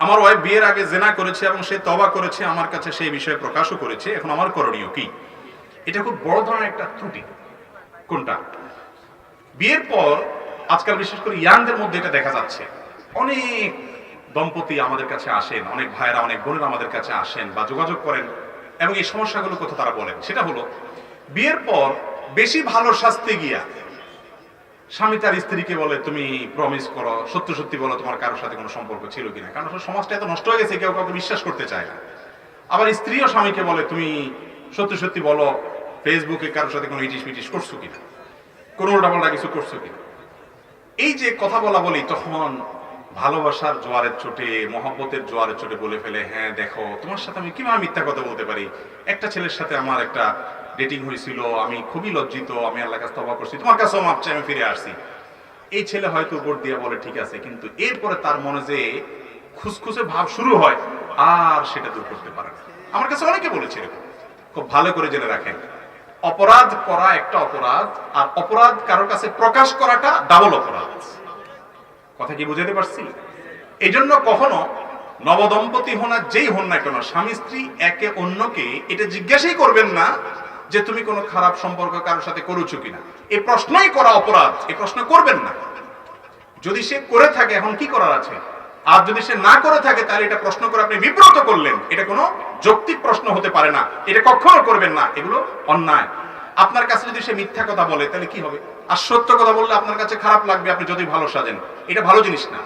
আমার ওয়াইফ বিয়ের আগে জেনা করেছে এবং সে তবা করেছে, আমার কাছে সেই বিষয়ে প্রকাশও করেছে। এখন আমার করণীয় কি? এটা খুব বড় ধরনের একটা ত্রুটি। কোনটা? বিয়ের পর আজকাল বিশেষ করে ইয়াংদের মধ্যে এটা দেখা যাচ্ছে। অনেক দম্পতি আমাদের কাছে আসেন, অনেক ভাইয়েরা, অনেক বোনেরা আমাদের কাছে আসেন বা যোগাযোগ করেন এবং এই সমস্যাগুলো কথা তারা বলেন। সেটা হলো, বিয়ের পর বেশি ভালো শাস্তে গিয়া স্বামী তার স্ত্রীকে বলে, তুমি প্রমিস করো, সত্য সত্যি বলো, তোমার কারোর সাথে কোনো সম্পর্ক ছিল কিনা? কারণ সমাজটা এত নষ্ট হয়ে গেছে, কেউ কাউকে বিশ্বাস করতে চায় না। আবার স্ত্রীও স্বামীকে বলে, তুমি সত্যি সত্যি বলো ফেসবুকে কারোর সাথে কোনো ইটিস মিটিস করছ কিনা? কোনো উল্টাপাল্টা কিছু করছ কিনা? এই যে কথা বলা বলি, তখন ভালোবাসার জোয়ারের চোটে, মহব্বতের জোয়ারের চোটে বলে ফেলে হ্যাঁ দেখো, তোমার সাথে আমি কীভাবে মিথ্যা কথা বলতে পারি? একটা ছেলের সাথে আমার একটা ডেটিং হয়েছিল, আমি খুবই লজ্জিত, আমি আল্লাহ কাছে তবা করছি। তোমার কাছেও মাপ চাই, আমি ফিরে আসছি। এই ছেলে হয়তো উপর দিয়ে বলে, ঠিক আছে। কিন্তু এরপরে তার মনে যে খুসখুসে ভাব শুরু হয়, আর সেটা দূর করতে পারে আমার কাছে অনেকে বলেছে এরকম। খুব ভালো করে জেনে রাখেন। অপরাধ করা একটা অপরাধ, আর অপরাধ কারোর কাছে প্রকাশ করাটা ডাবল অপরাধ। কথা কি বুঝাতে পারছি? এই জন্য কখনো নবদম্পতি হোনা যেই হন না কেন স্বামী স্ত্রী একে অন্যকে এটা জিজ্ঞাসাই করবেন না যে তুমি কোনো খারাপ সম্পর্ক কারোর সাথে করেছ কিনা। এই প্রশ্নই করা অপরাধ এই প্রশ্ন করবেন না। যদি সে করে থাকে, এখন কি করার আছে? আর যদি সে না করে থাকে, তাহলে এটা প্রশ্ন করে আপনি বিব্রত করলেন। এটা কোনো যৌক্তিক প্রশ্ন হতে পারে না। এটা কখনো করবেন না। এগুলো অন্যায়। আপনার কাছে যদি সে মিথ্যা কথা বলে, তাহলে কি হবে? আর সত্য কথা বললে আপনার কাছে খারাপ লাগবে, আপনি যদি ভালো সাজেন। এটা ভালো জিনিস না।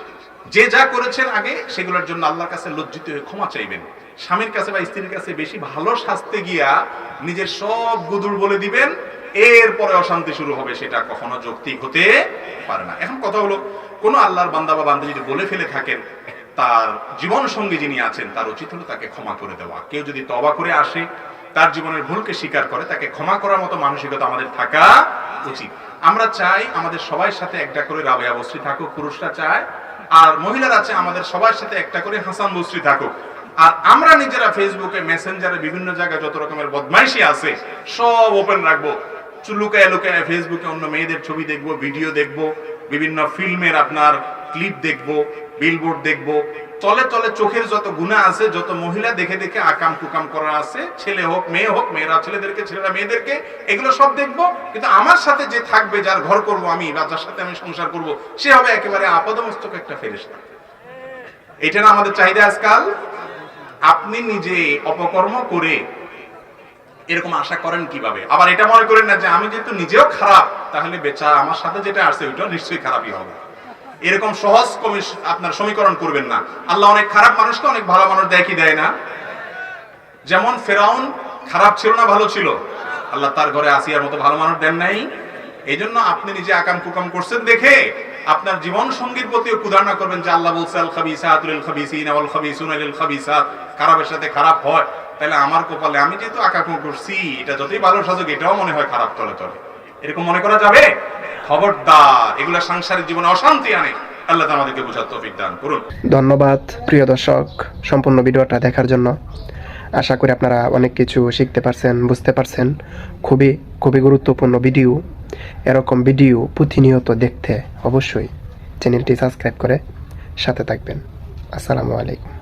যে যা করেছেন আগে, সেগুলোর জন্য আল্লাহর কাছে লজ্জিত হয়ে ক্ষমা চাইবেন। স্বামীর কাছে বা স্ত্রীর কাছে বেশি ভালো সাজতে গিয়া নিজের সব গুদুর বলে দিবেন, এরপরে অশান্তি শুরু হবে, সেটা কখনো যৌক্তিক হতে পারে না। এখন কথা হলো, কোন আল্লাহর বান্দা বা বান্ধবী যদি বলে ফেলে থাকেন, তার জীবন সঙ্গী যিনি আছেন, তার উচিত হলো তাকে ক্ষমা করে দেওয়া। কেউ যদি তবা করে আসে, তার জীবনের ভুলকে স্বীকার করে, তাকে ক্ষমা করার মতো মানসিকতা আমাদের থাকা উচিত। আমরা চাই আমাদের সবার সাথে একটা করে রাবেয়া বস্ত্রী থাকুক, পুরুষরা চায় আর মহিলারা আছে আমাদের সবার সাথে একটা করে হাসান বস্ত্রী থাকুক। আর আমরা নিজেরা ফেসবুকে, মেসেঞ্জারে বিভিন্ন জায়গায় যত রকমের বদমাইশি আছে, সব ওপেন রাখব। চুলুকায় লুকায় ফেসবুকে অন্য মেয়েদের ছবি দেখব ভিডিও দেখব, বিভিন্ন ফিল্মের আপনার ক্লিপ দেখব বিলবোর্ড দেখব তলে তলে চোখের যত গুণা আছে, যত মহিলা দেখে দেখে আকাম কুকাম করা আছে, ছেলে হোক, মেয়ে হোক, মেয়েরা, ছেলেদেরকে, ছেলেরা, মেয়েদেরকে, এগুলো সব দেখব। কিন্তু আমার সাথে যে থাকবে, যার ঘর করব আমি, বা যার সাথে আমি সংসার করব, সে হবে একেবারে আপাদমস্তক একটা ফেরেশতা। এটা না আমাদের চাহিদা আজকাল? আপনি নিজে অপকর্ম করে এরকম আশা করেন কীভাবে? আবার এটা মনে করেন না যে আমি যেহেতু নিজেও খারাপ, তাহলে বেচা আমার সাথে যেটা আসছে ওইটা নিশ্চয়ই খারাপই হবে। এরকম সহজ কমিশ আপনার সমীকরণ করবেন না। আল্লাহ অনেক খারাপ মানুষকে অনেক ভালো মানুষ দেয় কি দেয় না? যেমন ফেরাউন খারাপ ছিল না ভালো ছিল? আল্লাহ তার ঘরে আসিয়ার মতো ভালো মানুষ দেন নাই। এই জন্য আপনি নিজে আকাম কুকাম করছেন দেখে আপনার জীবন সঙ্গীর প্রতিও কুদারণা করবেন যে আল্লাহ বলছে, আল খাবিসাতুল খাবিসিন আল খাবিসুন আল খাবিসাত খারাপের সাথে খারাপ হয়। তাহলে আমার কপালে আমি যেহেতু আকাকুম করছি, এটা যতই ভালো সাজুক, এটাও মনে হয় খারাপ তলে তলে। এরকম মনে করা যাবে? খবরদার সাংসারিক জীবনে অশান্তি আনে। আল্লাহ আমাদেরকে বোঝার দান করুন। ধন্যবাদ, প্রিয় দর্শক, সম্পূর্ণ ভিডিওটা দেখার জন্য। আশা করি আপনারা অনেক কিছু শিখতে পারছেন, বুঝতে পারছেন। খুবই খুবই গুরুত্বপূর্ণ ভিডিও। এরকম ভিডিও প্রতিনিয়ত দেখতে অবশ্যই চ্যানেলটি সাবস্ক্রাইব করে সাথে থাকবেন। আসসালামু আলাইকুম।